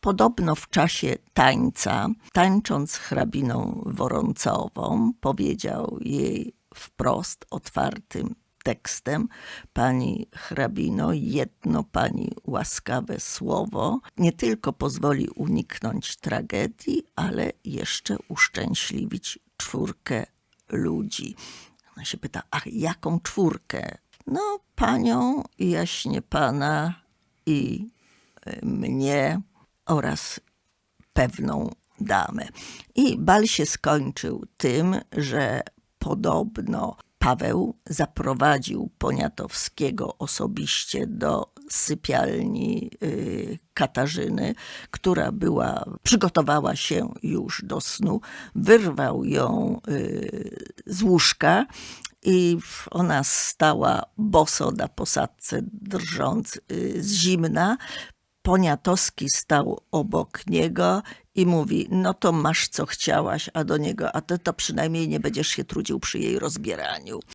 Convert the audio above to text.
Podobno w czasie tańca, tańcząc hrabiną Woroncową, powiedział jej wprost, otwartym tekstem, pani hrabino, jedno pani łaskawe słowo nie tylko pozwoli uniknąć tragedii, ale jeszcze uszczęśliwić czwórkę ludzi. Ona się pyta, a jaką czwórkę? No, panią, jaśnie pana i y, mnie oraz pewną damę. I bal się skończył tym, że podobno Paweł zaprowadził Poniatowskiego osobiście do sypialni y, Katarzyny, która była, przygotowała się już do snu, wyrwał ją y, z łóżka i ona stała boso na posadce, drżąc y, z zimna. Poniatowski stał obok niego i mówi, no to masz co chciałaś, a do niego, a ty to przynajmniej nie będziesz się trudził przy jej rozbieraniu.